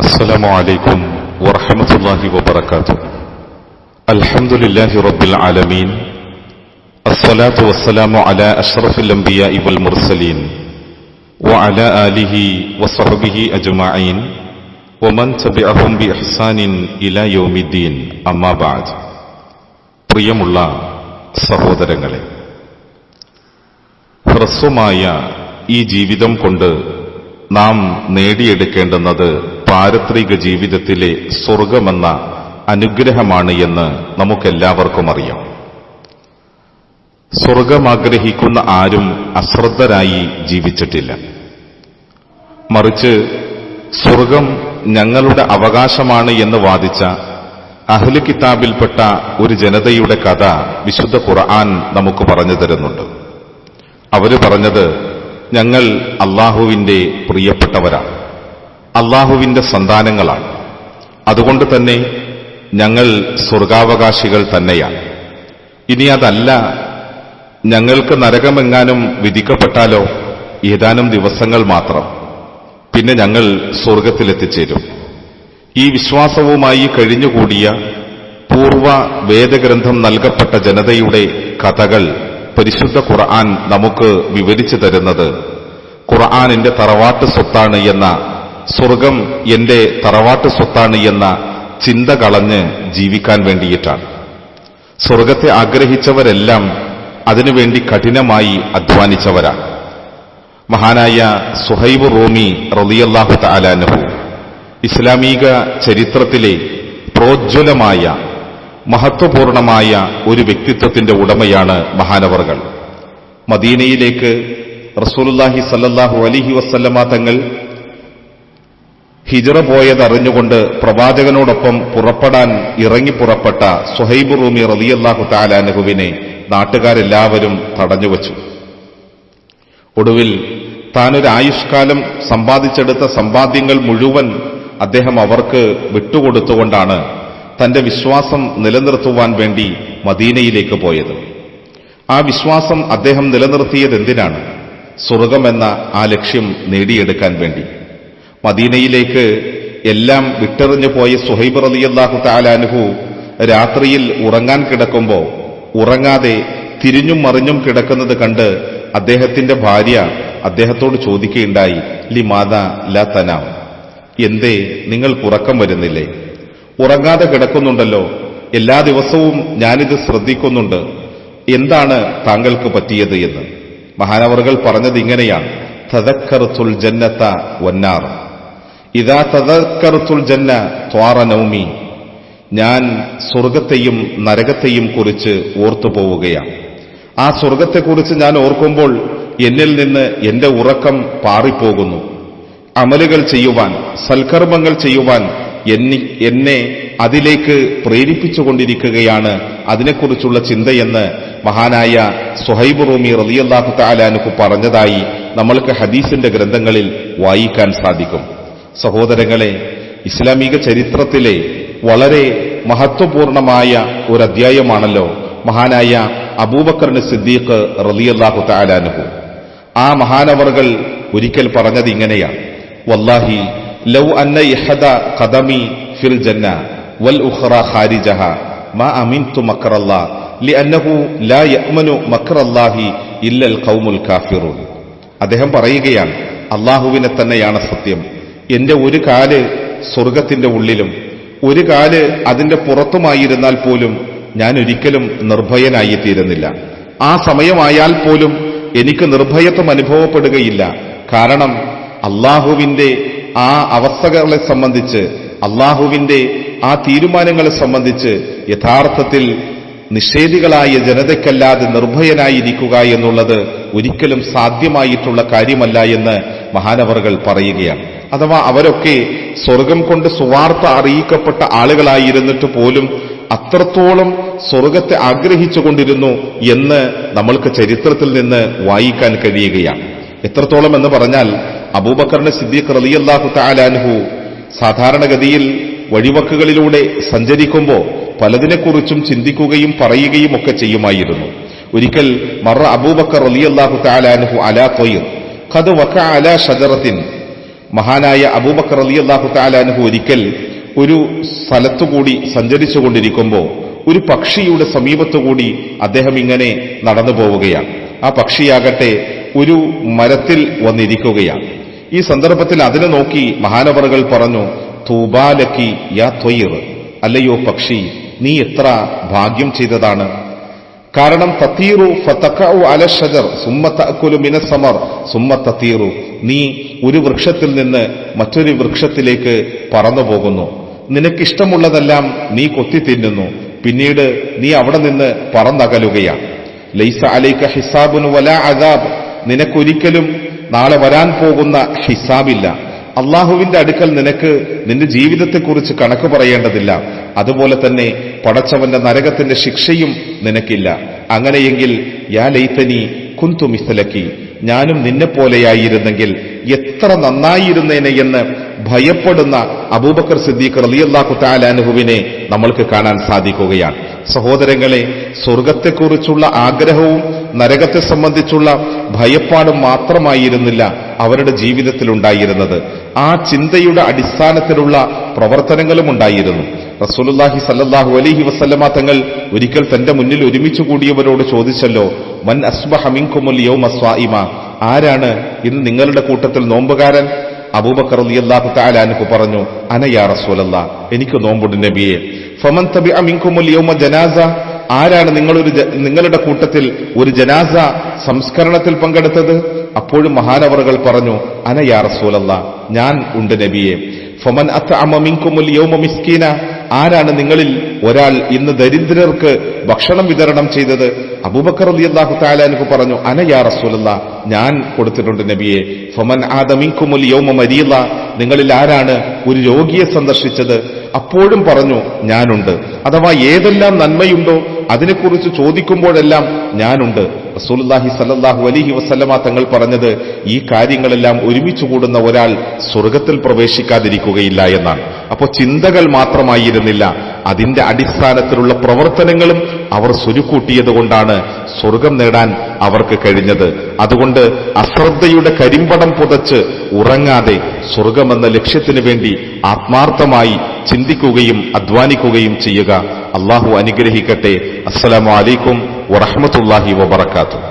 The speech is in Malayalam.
السلام عليكم ورحمة الله وبركاته الحمد لله رب العالمين الصلاة والسلام على أشرف الأنبياء والمرسلين وعلى آله وصحبه أجمعين ومن تبعهم بإحسان إلى يوم الدين أما بعد പ്രിയമുള്ള സഹോദരങ്ങളെ ഹ്രസ്വമായ ഈ ജീവിതം കൊണ്ട് നാം നേടിയെടുക്കേണ്ടുന്നത് പാരത്രിക ജീവിതത്തിലെ സ്വർഗമെന്ന അനുഗ്രഹമാണ് എന്ന് നമുക്കെല്ലാവർക്കും അറിയാം. സ്വർഗം ആഗ്രഹിക്കുന്ന ആരും അശ്രദ്ധരായി ജീവിച്ചിട്ടില്ല. മറിച്ച് സ്വർഗം ഞങ്ങളുടെ അവകാശമാണ് എന്ന് വാദിച്ച അഹ്ലു കിതാബിൽപ്പെട്ട ഒരു ജനതയുടെ കഥ വിശുദ്ധ ഖുർആൻ നമുക്ക് പറഞ്ഞു തരുന്നുണ്ട്. അവർ പറഞ്ഞത് ഞങ്ങൾ അള്ളാഹുവിന്റെ പ്രിയപ്പെട്ടവരാണ്. അള്ളാഹുവിന്റെ സന്താനങ്ങളാണ്. അതുകൊണ്ട് തന്നെ ഞങ്ങൾ സ്വർഗാവകാശികൾ തന്നെയാണ്. ഇനി അതല്ല ഞങ്ങൾക്ക് നരകമെങ്ങാനും വിധിക്കപ്പെട്ടാലോ ഏതാനും ദിവസങ്ങൾ മാത്രം. പിന്നെ ഞങ്ങൾ സ്വർഗത്തിലെത്തിച്ചേരും. ഈ വിശ്വാസവുമായി കഴിഞ്ഞുകൂടിയ പൂർവ വേദഗ്രന്ഥം നൽകപ്പെട്ട ജനതയുടെ കഥകൾ പരിശുദ്ധ ഖുർആൻ നമുക്ക് വിവരിച്ചു തരുന്നത് ഖുർആാനിന്റെ തറവാട്ട് സ്വത്താണ് എന്ന സ്വർഗം എന്റെ തറവാട്ട് സ്വത്താണ് എന്ന ചിന്ത കളഞ്ഞ് ജീവിക്കാൻ വേണ്ടിയിട്ടാണ്. സ്വർഗത്തെ ആഗ്രഹിച്ചവരെല്ലാം അതിനുവേണ്ടി കഠിനമായി അധ്വാനിച്ചവരാണ് മഹാനായ സുഹൈബ് റോമി റളിയല്ലാഹു താലാനഹു ഇസ്ലാമിക ചരിത്രത്തിലെ പ്രോജ്വലമായ മഹത്വപൂർണമായ ഒരു വ്യക്തിത്വത്തിന്റെ ഉടമയാണ് മഹാനവറുകൾ. മദീനയിലേക്ക് റസൂലുല്ലാഹി സല്ലാഹു അലിഹി വസല്ലമ തങ്ങൾ ഹിജറ പോയതറിഞ്ഞുകൊണ്ട് പ്രവാചകനോടൊപ്പം പുറപ്പെടാൻ ഇറങ്ങി പുറപ്പെട്ട സുഹൈബ് റൂമി റളിയല്ലാഹു താലാനഹുവിനെ നാട്ടുകാരെല്ലാവരും തടഞ്ഞുവച്ചു. ഒടുവിൽ താനൊരു ആയുഷ്കാലം സമ്പാദിച്ചെടുത്ത സമ്പാദ്യങ്ങൾ മുഴുവൻ അദ്ദേഹം അവർക്ക് വിട്ടുകൊടുത്തുകൊണ്ടാണ് തന്റെ വിശ്വാസം നിലനിർത്തുവാൻ വേണ്ടി മദീനയിലേക്ക് പോയത്. ആ വിശ്വാസം അദ്ദേഹം നിലനിർത്തിയത് എന്തിനാണ് സ്വർഗമെന്ന ആ ലക്ഷ്യം നേടിയെടുക്കാൻ വേണ്ടി. മദീനയിലേക്ക് എല്ലാം വിട്ടെറിഞ്ഞു പോയ സുഹൈബ് റളിയല്ലാഹു താലാനുഹു രാത്രിയിൽ ഉറങ്ങാൻ കിടക്കുമ്പോൾ ഉറങ്ങാതെ തിരിഞ്ഞും മറിഞ്ഞും കിടക്കുന്നത് കണ്ട് അദ്ദേഹത്തിന്റെ ഭാര്യ അദ്ദേഹത്തോട് ചോദിക്കുകയുണ്ടായി ലി ലാ തനാം. എന്തേ നിങ്ങൾ ഉറക്കം വരുന്നില്ലേ? ഉറങ്ങാതെ കിടക്കുന്നുണ്ടല്ലോ. എല്ലാ ദിവസവും ഞാനിത് ശ്രദ്ധിക്കുന്നുണ്ട്. എന്താണ് താങ്കൾക്ക് പറ്റിയത് എന്ന്? മഹാനവറുകൾ പറഞ്ഞത് ഇങ്ങനെയാണ്. തദക്കറുത്തുൽ ജന്നത്ത വന്നാർ. ഇതാ തദക്കറുത്തുൽ ജന്ന ത്വാറ നൗമി. ഞാൻ സ്വർഗത്തെയും നരകത്തെയും കുറിച്ച് ഓർത്തു പോവുകയാണ്. ആ സ്വർഗത്തെക്കുറിച്ച് ഞാൻ ഓർക്കുമ്പോൾ എന്നിൽ നിന്ന് എന്റെ ഉറക്കം പാറിപ്പോകുന്നു. അമലുകൾ ചെയ്യുവാൻ സൽക്കർമ്മങ്ങൾ ചെയ്യുവാൻ എന്നെ അതിലേക്ക് പ്രേരിപ്പിച്ചുകൊണ്ടിരിക്കുകയാണ് അതിനെക്കുറിച്ചുള്ള ചിന്തയെന്ന് മഹാനായ സുഹൈബ് റൂമി റലിയല്ലാഹു താലാനുക്ക് പറഞ്ഞതായി നമ്മൾക്ക് ഹദീസിന്റെ ഗ്രന്ഥങ്ങളിൽ വായിക്കാൻ സാധിക്കും. സഹോദരങ്ങളെ ഇസ്ലാമിക ചരിത്രത്തിലെ വളരെ മഹത്വപൂർണമായ ഒരു അധ്യായമാണല്ലോ മഹാനായ അബൂബക്കറിന് സിദ്ദീഖ് റലിയല്ലാഹു താലാനുഹു ആ മഹാനവറുകൾ ഒരിക്കൽ പറഞ്ഞത് ഇങ്ങനെയാണ് വല്ലാഹി ലൗ അന്ന ഇഹദ ഖദമി ഫിൽ ജന്ന വൽ ഉഖറ ഖാരിജഹ മാ അമിൻതു മക്റല്ലാ ലിഅന്നഹു ലാ യഅ്മനു മക്റല്ലാഹി ഇല്ലൽ ഖൗമുൽ കാഫിറൂൻ. അദ്ദേഹം പറയുകയാണ് അള്ളാഹുവിനെ തന്നെയാണ് സത്യം എന്റെ ഒരു കാൽ സ്വർഗത്തിന്റെ ഉള്ളിലും ഒരു കാൽ അതിന്റെ പുറത്തുമായിരുന്നാൽ പോലും ഞാൻ ഒരിക്കലും നിർഭയനായി തീരുന്നില്ല ആ സമയമായാൽ പോലും എനിക്ക് നിർഭയത്വം അനുഭവപ്പെടുകയില്ല. കാരണം അള്ളാഹുവിന്റെ ആ അവസ്ഥകളെ സംബന്ധിച്ച് അള്ളാഹുവിന്റെ ആ തീരുമാനങ്ങളെ സംബന്ധിച്ച് യഥാർത്ഥത്തിൽ നിഷേധികളായ ജനതയ്ക്കല്ലാതെ നിർഭയനായിരിക്കുക എന്നുള്ളത് ഒരിക്കലും സാധ്യമായിട്ടുള്ള കാര്യമല്ല എന്ന് മഹാനവറുകൾ പറയുകയാണ്. അഥവാ അവരൊക്കെ സ്വർഗം കൊണ്ട് സുവാർത്ത അറിയിക്കപ്പെട്ട ആളുകളായിരുന്നിട്ട് പോലും അത്രത്തോളം സ്വർഗത്തെ ആഗ്രഹിച്ചുകൊണ്ടിരുന്നു എന്ന് നമ്മൾക്ക് ചരിത്രത്തിൽ നിന്ന് വായിക്കാൻ കഴിയുകയാണ്. എത്രത്തോളം എന്ന് പറഞ്ഞാൽ അബൂബക്കറിന്റെ സിദ്ദീഖ് റളിയല്ലാഹു താലാൻഹു സാധാരണഗതിയിൽ വഴിവക്കുകളിലൂടെ സഞ്ചരിക്കുമ്പോൾ പലതിനെക്കുറിച്ചും ചിന്തിക്കുകയും പറയുകയും ഒക്കെ ചെയ്യുമായിരുന്നു. ഒരിക്കൽ മറ അബൂബക്കർ റലിയല്ലാഹു താലാൻഹു അലാ തൊയ്യർ ഖദ് വക്ക അലാ ഷജറത്തിൻ മഹാനായ അബൂബക്കർ അലി അള്ളാഹു താലാനുഹു ഒരിക്കൽ ഒരു സ്ഥലത്തുകൂടി സഞ്ചരിച്ചുകൊണ്ടിരിക്കുമ്പോൾ ഒരു പക്ഷിയുടെ സമീപത്തുകൂടി അദ്ദേഹം ഇങ്ങനെ നടന്നു പോവുകയാണ്. ആ പക്ഷിയാകട്ടെ ഒരു മരത്തിൽ വന്നിരിക്കുകയാണ്. ഈ സന്ദർഭത്തിൽ അതിനെ നോക്കി മഹാനവറുകൾ പറഞ്ഞു തൂബാലക്കി യാ ത്വയ്ർ അല്ലയോ പക്ഷി നീ എത്ര ഭാഗ്യം ചെയ്തതാണ്. കാരണം തത്തീറു ഫതക്കു അല ഷജർ സുമ്മ തക്കുലു മിന സമർ സുമ്മ തത്തീറു. നീ ഒരു വൃക്ഷത്തിൽ നിന്ന് മറ്റൊരു വൃക്ഷത്തിലേക്ക് പറന്നു പോകുന്നു. നിനക്കിഷ്ടമുള്ളതെല്ലാം നീ കൊത്തി തിന്നുന്നു. പിന്നീട് നീ അവിടെ നിന്ന് പറന്നകലുകയാണ് ലൈസ അലൈക ഹിസാബുൻ വല അദാബ്. നിനക്കൊരിക്കലും നാളെ വരാൻ പോകുന്ന ഹിസാബില്ല. അള്ളാഹുവിന്റെ അടുക്കൽ നിനക്ക് നിന്റെ ജീവിതത്തെക്കുറിച്ച് കണക്ക് പറയേണ്ടതില്ല. അതുപോലെ തന്നെ പടച്ചവന്റെ നരകത്തിന്റെ ശിക്ഷയും നിനക്കില്ല. അങ്ങനെയെങ്കിൽ യാ ലൈത്തനി കുന്തു മിസ്ലക്കി. ഞാനും നിന്നെ പോലെയായിരുന്നെങ്കിൽ എത്ര നന്നായിരുന്നേനെ എന്ന് ഭയപ്പെടുന്ന അബൂബക്കർ സിദ്ദീഖ് റലിയല്ലാഹു താലാനുഹുവിനെ നമ്മൾക്ക് കാണാൻ സാധിക്കുകയാണ്. സഹോദരങ്ങളെ സ്വർഗത്തെക്കുറിച്ചുള്ള ആഗ്രഹവും നരകത്തെ സംബന്ധിച്ചുള്ള ഭയപ്പാടും മാത്രമായിരുന്നില്ല അവരുടെ ജീവിതത്തിൽ ഉണ്ടായിരുന്നത് ആ ചിന്തയുടെ അടിസ്ഥാനത്തിലുള്ള പ്രവർത്തനങ്ങളും ഉണ്ടായിരുന്നു. റസൂലുല്ലാഹി സല്ലല്ലാഹു അലൈഹി വസല്ലമ തങ്ങൾ ഒരിക്കൽ തന്റെ മുന്നിൽ ഒരുമിച്ച് കൂടിയവരോട് ചോദിച്ചല്ലോ മൻ അസ്ബഹ മിൻകുമുൽ യൗമ സ്വായിമ? ആരാണ് ഇന്ന് നിങ്ങളുടെ കൂട്ടത്തിൽ നോമ്പുകാരൻ? അബൂബക്കർ റളിയല്ലാഹു തആല അൻഹു പറഞ്ഞു അനയാ റസൂലല്ലാ എനിക്ക് നോമ്പുണ്ട് നബിയെ. ഫമൻ തബിഅ മിൻകുമുൽ യൗമ ജനാസ? ആരാണ് നിങ്ങളൊരു നിങ്ങളുടെ കൂട്ടത്തിൽ ഒരു ജനാസ സംസ്കരണത്തിൽ പങ്കെടുത്തത്? അപ്പോഴും മഹാനവറുകൾ പറഞ്ഞു അനയാ റസൂലല്ലാ ഞാൻ ഉണ്ട് നബിയെ. ഫമൻ യൗമ മിസ്കീന. ആരാണ് നിങ്ങളിൽ ഒരാൾ ഇന്ന് ദരിദ്രർക്ക് ഭക്ഷണം വിതരണം ചെയ്തത്? അബൂബക്കർ അലി അള്ളാഹു താലാനുക്ക് പറഞ്ഞു അന യാ റസൂലല്ലാ ഞാൻ കൊടുത്തിട്ടുണ്ട് നബിയെ. ഫമൻ ആദ യോമ മരീള നിങ്ങളിൽ ആരാണ് ഒരു രോഗിയെ സന്ദർശിച്ചത്? അപ്പോഴും പറഞ്ഞു ഞാനുണ്ട്. അഥവാ ഏതെല്ലാം നന്മയുണ്ടോ അതിനെക്കുറിച്ച് ചോദിക്കുമ്പോഴെല്ലാം ഞാനുണ്ട്. റസൂലുള്ളാഹി സല്ലാഹു അലൈഹി വസ്ലമ തങ്ങൾ പറഞ്ഞത് ഈ കാര്യങ്ങളെല്ലാം ഒരുമിച്ച് കൂടുന്ന ഒരാൾ സ്വർഗത്തിൽ പ്രവേശിക്കാതിരിക്കുകയില്ല എന്നാണ്. അപ്പോൾ ചിന്തകൾ മാത്രമായിരുന്നില്ല. അതിന്റെ അടിസ്ഥാനത്തിലുള്ള പ്രവർത്തനങ്ങളും അവർ സ്വരുക്കൂട്ടിയത് കൊണ്ടാണ് സ്വർഗം നേടാൻ അവർക്ക് കഴിഞ്ഞത്. അതുകൊണ്ട് അശ്രദ്ധയുടെ കരിമ്പടം പുതച്ച് ഉറങ്ങാതെ സ്വർഗമെന്ന ലക്ഷ്യത്തിനു വേണ്ടി ആത്മാർത്ഥമായി ചിന്തിക്കുകയും അധ്വാനിക്കുകയും ചെയ്യുക. അള്ളാഹു അനുഗ്രഹിക്കട്ടെ. അസ്സലാമു ورحمة الله وبركاته.